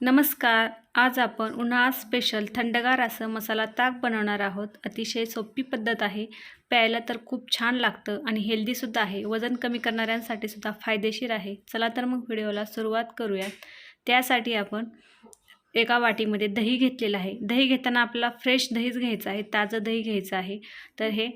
नमस्कार. आज आपण उन्हाळा स्पेशल थंडगार असं मसाला ताक बनवणार आहोत. अतिशय सोपी पद्धत आहे. प्यायला तर खूप छान लागतं आणि हेल्दीसुद्धा आहे. वजन कमी करणाऱ्यांसाठी सुद्धा फायदेशीर आहे. चला तर मग व्हिडिओला सुरुवात करूयात. त्यासाठी आपण एका वाटीमध्ये दही घेतलेलं आहे. दही घेताना आपल्याला फ्रेश दहीच घ्यायचं आहे. ताजं दही घ्यायचं आहे. तर हे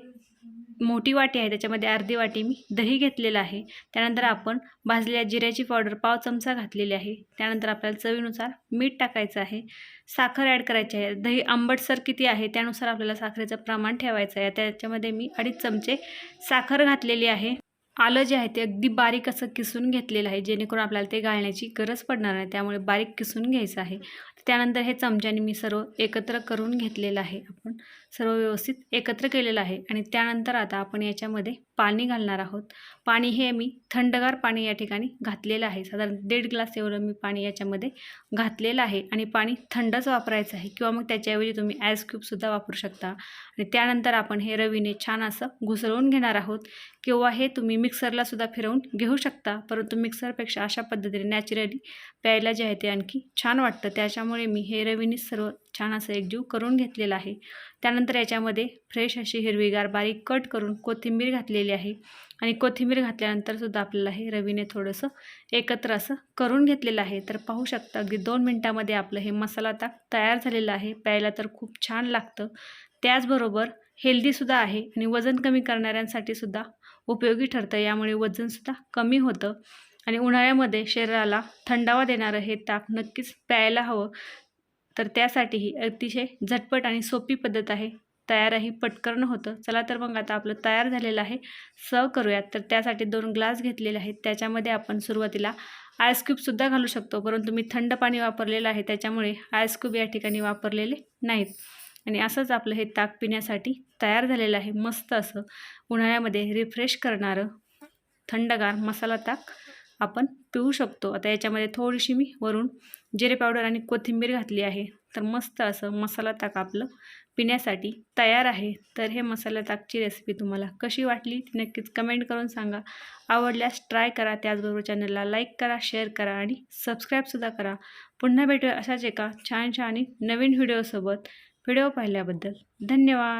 मोठी वाटी आहे त्याच्यामध्ये अर्धी वाटी मी दही घेतलेलं आहे. त्यानंतर आपण भाजलेल्या जिऱ्याची पावडर पाव चमचा घातलेली आहे. त्यानंतर आपल्याला चवीनुसार मीठ टाकायचं आहे. साखर ॲड करायची आहे. दही आंबटसर किती आहे त्यानुसार आपल्याला साखरेचं प्रमाण ठेवायचं आहे. त्याच्यामध्ये मी अडीच चमचे साखर घातलेली आहे. आलं जे आहे ते अगदी बारीक असं किसून घेतलेलं आहे जेणेकरून आपल्याला ते गाळण्याची गरज पडणार नाही. त्यामुळे बारीक किसून घ्यायचं आहे. त्यानंतर हे चमच्याने मी सर्व एकत्र करून घेतलेलं आहे. आपण सर्व व्यवस्थित एकत्र केलेलं आहे. आणि त्यानंतर आता आपण याच्यामध्ये पाणी घालणार आहोत. पाणी हे मी थंडगार पाणी या ठिकाणी घातलेलं आहे. साधारण दीड ग्लास एवढं मी पाणी याच्यामध्ये घातलेलं आहे. आणि पाणी थंडच वापरायचं आहे किंवा मग त्याच्याऐवजी तुम्ही आईस क्यूबसुद्धा वापरू शकता. आणि त्यानंतर आपण हे रवीने छान असं घुसळून घेणार आहोत. किंवा हे तुम्ही मिक्सरलासुद्धा फिरवून घेऊ शकता. परंतु मिक्सरपेक्षा अशा पद्धतीने नॅचरली प्यायला जे आहे ते आणखी छान वाटतं. त्याच्यामुळे मी हे रवीने सर्व छान असं एकजीव करून घेतलेलं आहे. त्यानंतर याच्यामध्ये फ्रेश अशी हिरवीगार बारीक कट करून कोथिंबीर घातलेली आहे. आणि कोथिंबीर घातल्यानंतरसुद्धा आपल्याला हे रवीने थोडंसं एकत्र असं करून घेतलेलं आहे. तर पाहू शकता अगदी दोन मिनटामध्ये आपलं हे मसाला ताक तयार झालेलं आहे. प्यायला तर खूप छान लागतं. त्याचबरोबर हेल्दीसुद्धा आहे आणि वजन कमी करणाऱ्यांसाठी सुद्धा उपयोगी ठरतं. यामुळे वजनसुद्धा कमी होतं. आणि उन्हाळ्यामध्ये शरीराला थंडावा देणारं हे ताक नक्कीच प्यायला हवं. तर त्यासाठीही अतिशय झटपट आणि सोपी पद्धत आहे. तयारही पटकन होतं. चला तर मग आता आपलं तयार झालेलं आहे. सर्व करूयात. तर त्यासाठी दोन ग्लास घेतलेले आहेत. त्याच्यामध्ये आपण सुरुवातीला आयस्क्यूबसुद्धा घालू शकतो. परंतु मी थंड पाणी वापरलेलं आहे. त्याच्यामुळे आयस्क्यूब या ठिकाणी वापरलेले नाहीत. आणि असंच आपलं हे ताक पिण्यासाठी तयार झालेलं आहे. मस्त असं उन्हाळ्यामध्ये रिफ्रेश करणारं थंडगार मसाला ताक. आपण पिऊ शकतो. आता याच्यामध्ये थोडीशी मी वरून जिरे पावडर आणि कोथिंबीर घातली आहे. तर मस्त असं मसाला ताक आपलं पिण्यासाठी तयार आहे. तर हे मसाला ताकची रेसिपी तुम्हाला कशी वाटली ती नक्कीच कमेंट करून सांगा. आवडल्यास ट्राय करा. त्याचबरोबर चॅनलला लाईक करा शेअर करा आणि सबस्क्राईबसुद्धा करा. पुन्हा भेटूया अशाच एका छान छान आणि नवीन व्हिडिओसोबत व्हिडिओ पाहिल्याबद्दल धन्यवाद.